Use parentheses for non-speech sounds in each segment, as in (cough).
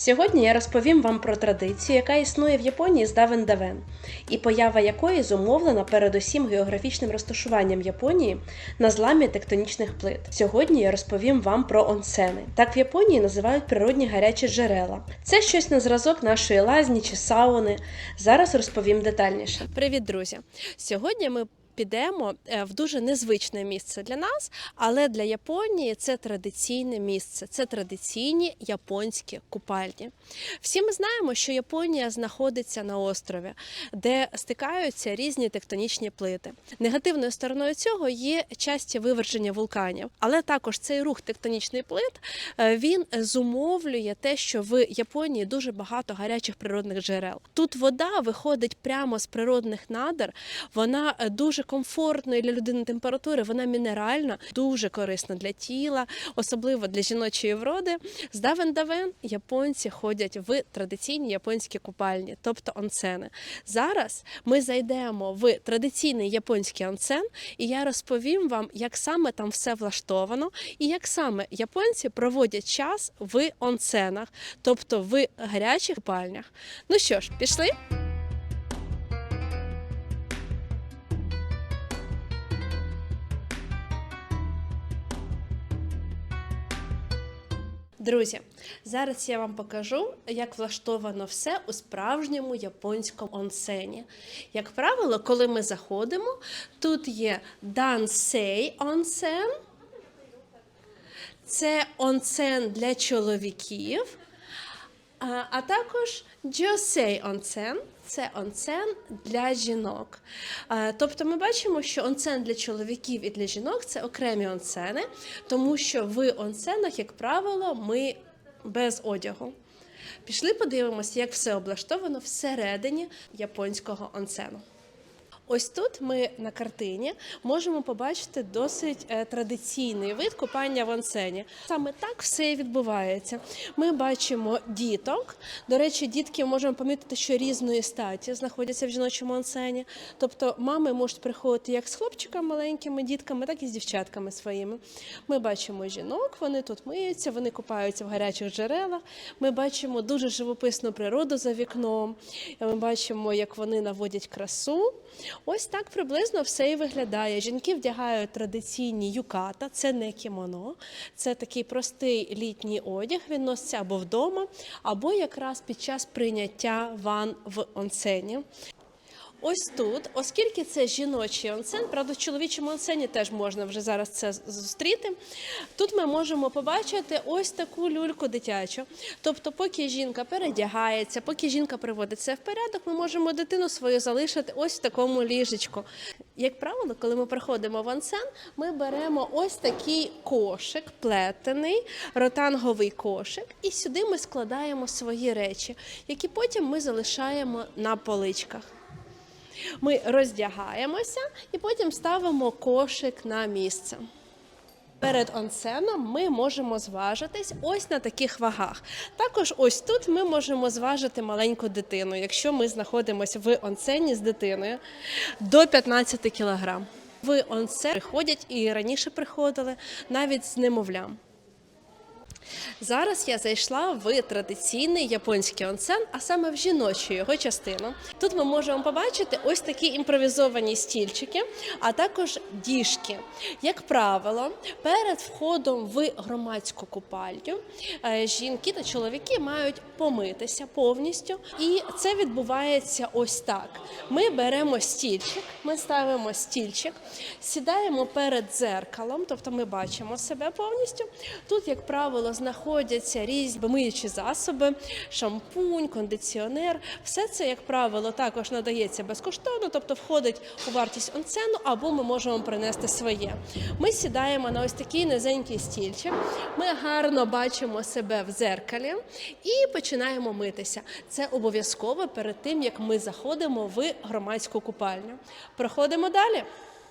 Сьогодні я розповім вам про традицію, яка існує в Японії з давен давен, і поява якої зумовлена передусім географічним розташуванням Японії на зламі тектонічних плит. Сьогодні я розповім вам про онсени. Так в Японії називають природні гарячі джерела. Це щось на зразок нашої лазні чи сауни. Зараз розповім детальніше. Привіт, друзі! Сьогодні ми підемо е, в дуже незвичне місце для нас, але для Японії це традиційне місце, це традиційні японські купальні. Всі ми знаємо, що Японія знаходиться на острові, де стикаються різні тектонічні плити. Негативною стороною цього є часті виверження вулканів, але також цей рух тектонічних плит е, він зумовлює те, що в Японії дуже багато гарячих природних джерел. Тут вода виходить прямо з природних надр, вона дуже комфортної для людини температури, вона мінеральна, дуже корисна для тіла, особливо для жіночої вроди. З давен давен японці ходять в традиційні японські купальні, тобто онсени. Зараз ми зайдемо в традиційний японський онсен, і я розповім вам, як саме там все влаштовано, і як саме японці проводять час в онсенах, тобто в гарячих купальнях. Ну що ж, пішли? Друзі, зараз я вам покажу, як влаштовано все у справжньому японському онсені. Як правило, коли ми заходимо, тут є Дансей онсен, це онсен для чоловіків, а, також Джосей онсен це онсен для жінок. Тобто ми бачимо, що онсен для чоловіків і для жінок це окремі онцени, тому що в онсенах, як правило, ми без одягу. Пішли подивимося, як все облаштовано всередині японського онсену. Ось тут ми на картині можемо побачити досить е, традиційний вид купання в онсені. Саме так все і відбувається. Ми бачимо діток. До речі, дітки можемо помітити, що різної статі знаходяться в жіночому онсені. Тобто мами можуть приходити як з хлопчиками маленькими дітками, так і з дівчатками своїми. Ми бачимо жінок, вони тут миються, вони купаються в гарячих джерелах. Ми бачимо дуже живописну природу за вікном. Ми бачимо, як вони наводять красу. Ось так приблизно все і виглядає. Жінки вдягають традиційні юката, це не кімоно, це такий простий літній одяг. Він носиться або вдома, або якраз під час прийняття ван в онсені. Ось тут, оскільки це жіночий онсен, правда, в чоловічому онсені теж можна вже зараз це зустріти. Тут ми можемо побачити ось таку люльку дитячу. Тобто, поки жінка передягається, поки жінка приводить це в порядок, ми можемо дитину свою залишити ось в такому ліжечку. Як правило, коли ми приходимо в онсен, ми беремо ось такий кошик, плетений, ротанговий кошик, і сюди ми складаємо свої речі, які потім ми залишаємо на поличках. Ми роздягаємося і потім ставимо кошик на місце. Перед онсеном ми можемо зважитись ось на таких вагах. Також ось тут ми можемо зважити маленьку дитину, якщо ми знаходимося в онсені з дитиною до 15 кг. В онсен приходять і раніше приходили навіть з немовлям. Зараз я зайшла в традиційний японський онсен, а саме в жіночу його частину. Тут ми можемо побачити ось такі імпровізовані стільчики, а також діжки. Як правило, перед входом в громадську купальню е, жінки та чоловіки мають помитися повністю, і це відбувається ось так. Ми беремо стільчик, ми ставимо стільчик, сідаємо перед дзеркалом, тобто ми бачимо себе повністю. Тут, як правило, знаходяться різні миючі засоби, шампунь, кондиціонер. Все це, як правило, також надається безкоштовно, тобто входить у вартість онсену, або ми можемо принести своє. Ми сідаємо на ось такий низенький стільчик. Ми гарно бачимо себе в дзеркалі і починаємо митися. Це обов'язково перед тим, як ми заходимо в громадську купальню. Проходимо далі.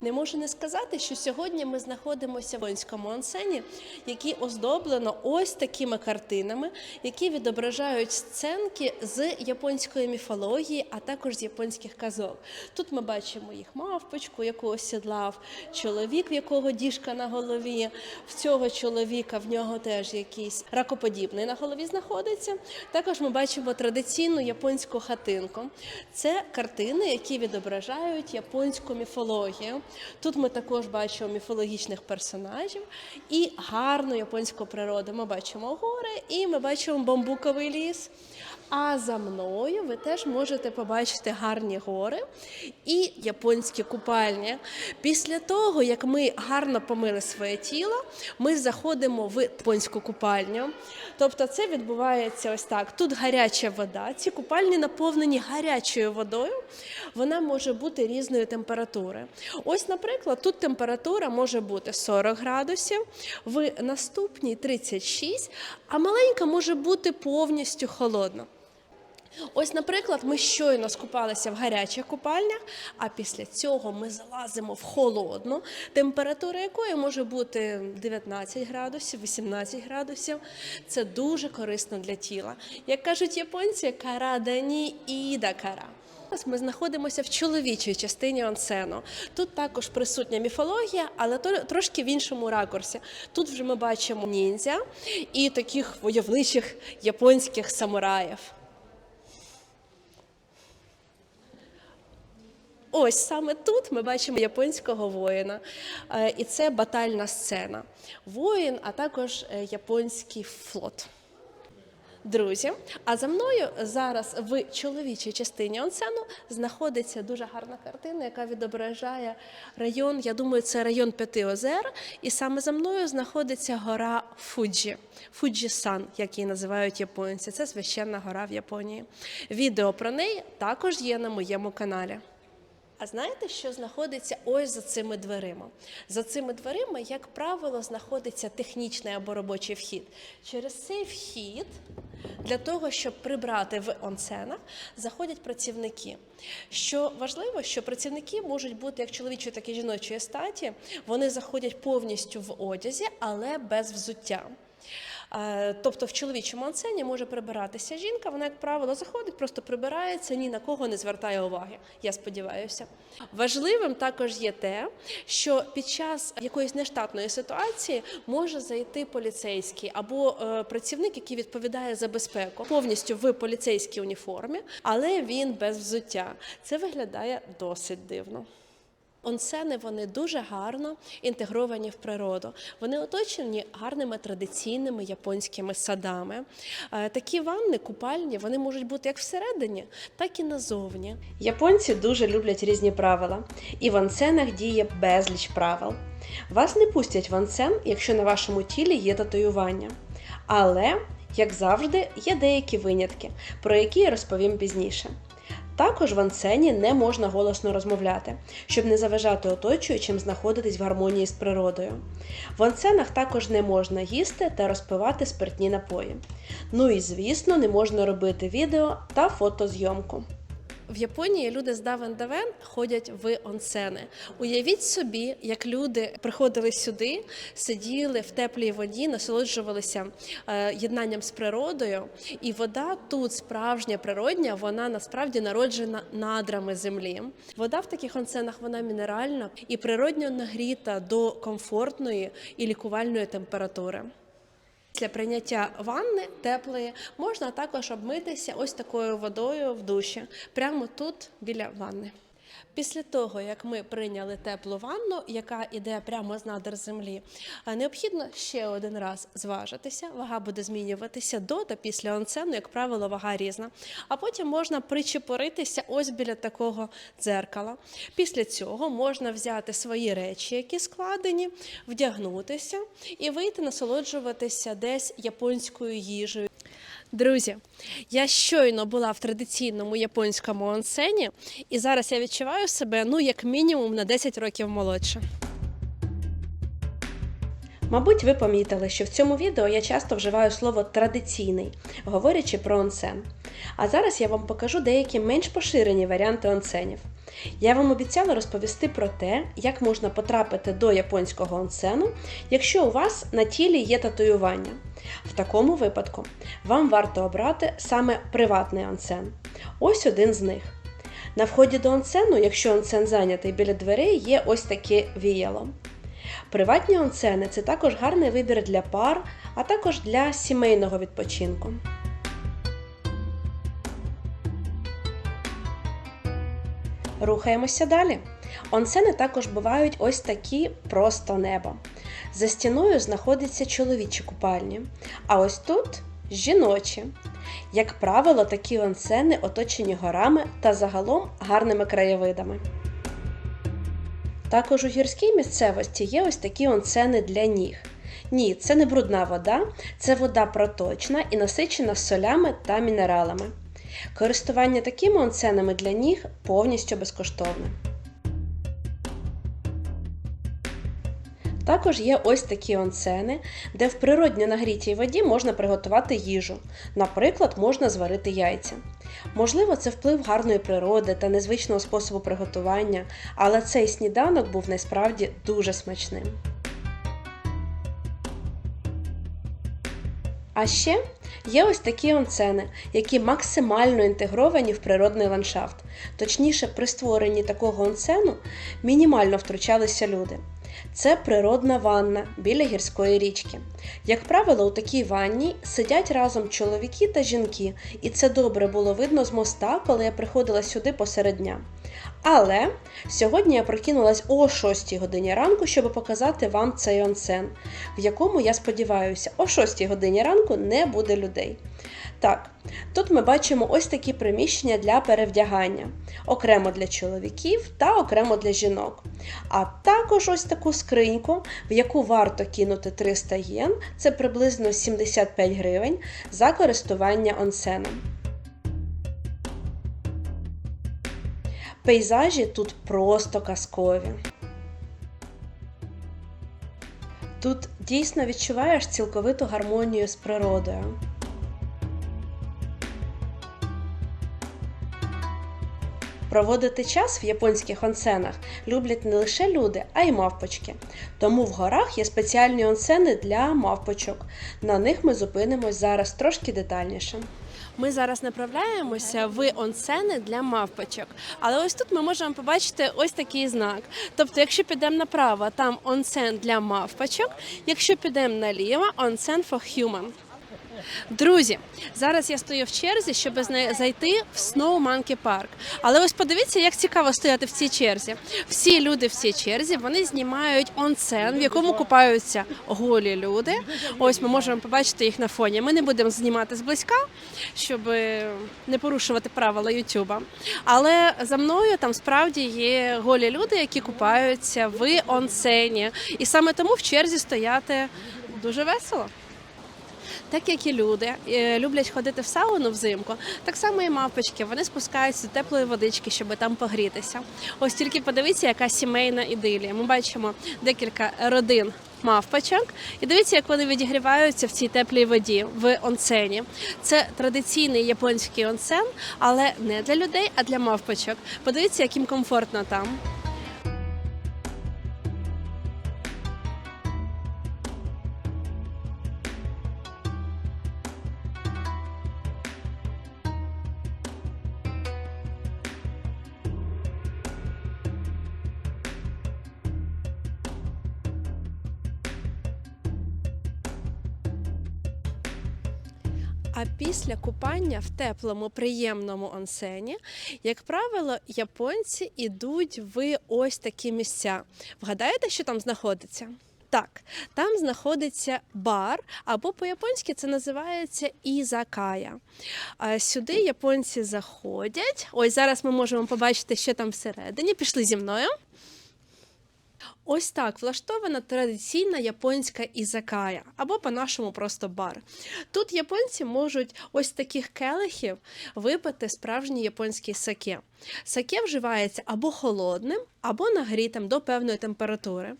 Не можу не сказати, що сьогодні ми знаходимося в японському онсені, який оздоблено ось такими картинами, які відображають сценки з японської міфології, а також з японських казок. Тут ми бачимо їх мавпочку, яку осідлав чоловік, в якого діжка на голові. В цього чоловіка в нього теж якийсь ракоподібний на голові знаходиться. Також ми бачимо традиційну японську хатинку. Це картини, які відображають японську міфологію. Тут ми також бачимо міфологічних персонажів і гарну японську природу. Ми бачимо гори і ми бачимо бамбуковий ліс. А за мною ви теж можете побачити гарні гори і японські купальні. Після того, як ми гарно помили своє тіло, ми заходимо в японську купальню. Тобто це відбувається ось так. Тут гаряча вода. Ці купальні наповнені гарячою водою. Вона може бути різної температури. Ось, наприклад, тут температура може бути 40 градусів, в наступній 36, а маленька може бути повністю холодна. Ось, наприклад, ми щойно скупалися в гарячих купальнях, а після цього ми залазимо в холодну, температура якої може бути 19 градусів, 18 градусів. Це дуже корисно для тіла. Як кажуть японці, кара дані іда кара. Ми знаходимося в чоловічій частині онсену. Тут також присутня міфологія, але трошки в іншому ракурсі. Тут вже ми бачимо ніндзя і таких войовничих японських самураїв. Ось саме тут ми бачимо японського воїна, Е, і це батальна сцена. Воїн, а також е, японський флот. Друзі, а за мною зараз в чоловічій частині онсену знаходиться дуже гарна картина, яка відображає район. Я думаю, це район П'яти озер. І саме за мною знаходиться гора Фуджі, Фуджі-сан, як її називають японці. Це священна гора в Японії. Відео про неї також є на моєму каналі. А знаєте, що знаходиться ось за цими дверима? За цими дверима, як правило, знаходиться технічний або робочий вхід. Через цей вхід, для того, щоб прибрати в онсенах, заходять працівники. Що важливо, що працівники можуть бути як чоловічої, так і жіночої статі. Вони заходять повністю в одязі, але без взуття. Е, Тобто в чоловічому ансені може прибиратися жінка, вона, як правило, заходить, просто прибирається, ні на кого не звертає уваги. Я сподіваюся. Важливим також є те, що під час якоїсь нештатної ситуації може зайти поліцейський або е, працівник, який відповідає за безпеку, повністю в поліцейській уніформі, але він без взуття. Це виглядає досить дивно. Онсени вони дуже гарно інтегровані в природу. Вони оточені гарними традиційними японськими садами. Е, Такі ванни, купальні, вони можуть бути як всередині, так і назовні. Японці дуже люблять різні правила, і в онсенах діє безліч правил. Вас не пустять в онсен, якщо на вашому тілі є татуювання. Але, як завжди, є деякі винятки, про які я розповім пізніше. Також в ансені не можна голосно розмовляти, щоб не заважати оточуючим знаходитись в гармонії з природою. В ансенах також не можна їсти та розпивати спиртні напої. Ну і звісно, не можна робити відео та фотозйомку. В Японії люди з давен давен ходять в онсени. Уявіть собі, як люди приходили сюди, сиділи в теплій воді, насолоджувалися е, єднанням з природою. І вода тут справжня природня, вона насправді народжена надрами землі. Вода в таких онсенах вона мінеральна і природньо нагріта до комфортної і лікувальної температури. Після прийняття ванни теплої можна також обмитися ось такою водою в душі, прямо тут біля ванни. Після того, як ми прийняли теплу ванну, яка йде прямо з надр землі, необхідно ще один раз зважитися. Вага буде змінюватися до та після онсену, як правило, вага різна. А потім можна причепоритися ось біля такого дзеркала. Після цього можна взяти свої речі, які складені, вдягнутися і вийти насолоджуватися десь японською їжею. Друзі, я щойно була в традиційному японському онсені, і зараз я відчуваю себе ну як мінімум на 10 років молодше. Мабуть, ви помітили, що в цьому відео я часто вживаю слово традиційний, говорячи про онсен. А зараз я вам покажу деякі менш поширені варіанти онсенів. Я вам обіцяла розповісти про те, як можна потрапити до японського онсену, якщо у вас на тілі є татуювання. В такому випадку вам варто обрати саме приватний онсен. Ось один з них. На вході до онсену, якщо онсен зайнятий біля дверей, є ось таке віяло. Приватні онсени це також гарний вибір для пар, а також для сімейного відпочинку. Рухаємося далі. Онсени також бувають ось такі просто небо. За стіною знаходяться чоловічі купальні, а ось тут жіночі. Як правило, такі онсени оточені горами та загалом гарними краєвидами. Також у гірській місцевості є ось такі онсени для ніг. Ні, це не брудна вода, це вода проточна і насичена солями та мінералами. Користування такими онсенами для ніг повністю безкоштовне. Також є ось такі онсени, де в природньо нагрітій воді можна приготувати їжу. Наприклад, можна зварити яйця. Можливо, це вплив гарної природи та незвичного способу приготування, але цей сніданок був насправді дуже смачним. А ще є ось такі онцени, які максимально інтегровані в природний ландшафт. Точніше, при створенні такого онцену мінімально втручалися люди. Це природна ванна біля гірської річки. Як правило, у такій ванні сидять разом чоловіки та жінки, і це добре було видно з моста, коли я приходила сюди посеред дня. Але сьогодні я прокинулась о 6 годині ранку, щоб показати вам цей онсен, в якому, я сподіваюся, о 6 годині ранку не буде людей. Так, тут ми бачимо ось такі приміщення для перевдягання, окремо для чоловіків та окремо для жінок. А також ось таку скриньку, в яку варто кинути 300 єн, це приблизно 75 гривень за користування онсеном. Пейзажі тут просто казкові. Тут дійсно відчуваєш цілковиту гармонію з природою. Проводити час в японських онсенах люблять не лише люди, а й мавпочки. Тому в горах є спеціальні онсени для мавпочок. На них ми зупинимось зараз трошки детальніше. Ми зараз направляємося в онсени для мавпочок. Але ось тут ми можемо побачити ось такий знак. Тобто, якщо підемо направо, там онсен для мавпочок, якщо підемо наліво, онсен for human. Друзі, зараз я стою в черзі, щоб зайти в Snow Monkey Park. Але ось подивіться, як цікаво стояти в цій черзі. Всі люди в цій черзі вони знімають онсен, в якому купаються голі люди. Ось ми можемо побачити їх на фоні. Ми не будемо знімати зблизька, щоб е, не порушувати правила Ютуба. Але за мною там справді є голі люди, які купаються в онсені. І саме тому в черзі стояти дуже весело. Так як і люди е, люблять ходити в сауну взимку, так само і мавпочки. Вони спускаються до теплої водички, щоб там погрітися. Ось тільки подивіться, яка сімейна ідилія. Ми бачимо декілька родин. Мавпочок, і дивіться, як вони відігріваються в цій теплій воді в онсені. Це традиційний японський онсен, але не для людей, а для мавпочок. Подивіться, як їм комфортно там. Після купання в теплому, приємному онсені, як правило, японці йдуть в ось такі місця. Вгадаєте, що там знаходиться? Так, там знаходиться бар, або по-японськи це називається ізакая. Сюди японці заходять. Ось зараз ми можемо побачити, що там всередині. Пішли зі мною. Ось так влаштована традиційна японська ізакая, або по-нашому просто бар. Тут японці можуть ось таких келихів випити справжній японський саке. Саке вживається або холодним, або нагрітим до певної температури.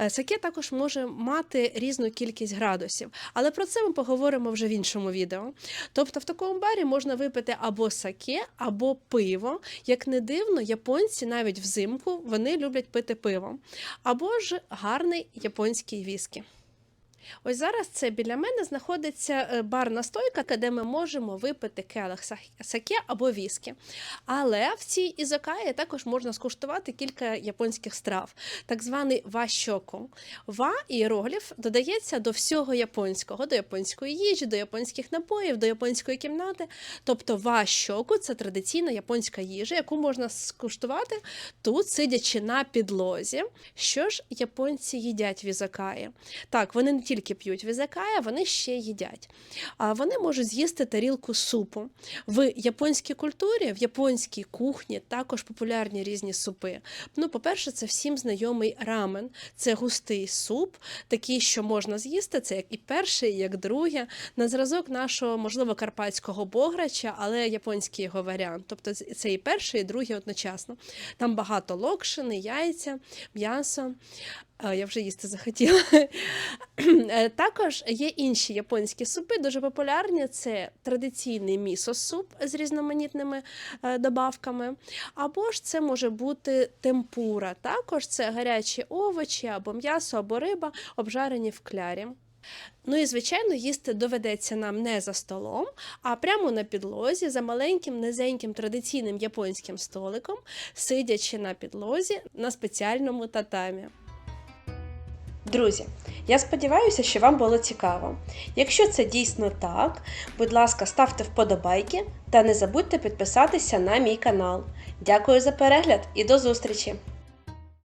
Е, Саке також може мати різну кількість градусів, але про це ми поговоримо вже в іншому відео. Тобто в такому барі можна випити або саке, або пиво. Як не дивно, японці навіть взимку вони люблять пити пиво, або ж гарний японський віскі. Ось зараз це біля мене знаходиться е, барна стойка, де ми можемо випити келих саке або віскі. Але в цій ізокаї також можна скуштувати кілька японських страв, так званий ва-щоку. Ва іерогліф додається до всього японського, до японської їжі, до японських напоїв, до японської кімнати. Тобто ва-щоку – це традиційна японська їжа, яку можна скуштувати тут, сидячи на підлозі. Що ж японці їдять в ізокаї? Так, вони не тільки п'ють візакая, вони ще їдять. А вони можуть з'їсти тарілку супу. В японській культурі, в японській кухні також популярні різні супи. Ну, по-перше, це всім знайомий рамен. Це густий суп, такий, що можна з'їсти. Це як і перший, і як другий. На зразок нашого, можливо, карпатського бограча, але японський його варіант. Тобто це і перший, і другий одночасно. Там багато локшини, яйця, м'ясо. А, Я вже їсти захотіла. (clears throat) Е, Також є інші японські супи, дуже популярні. Це традиційний місо-суп з різноманітними е, добавками. Або ж це може бути темпура. Також це гарячі овочі, або м'ясо, або риба, обжарені в клярі. Ну і, звичайно, їсти доведеться нам не за столом, а прямо на підлозі за маленьким низеньким традиційним японським столиком, сидячи на підлозі на спеціальному татамі. Друзі, я сподіваюся, що вам було цікаво. Якщо це дійсно так, будь ласка, ставте вподобайки та не забудьте підписатися на мій канал. Дякую за перегляд і до зустрічі!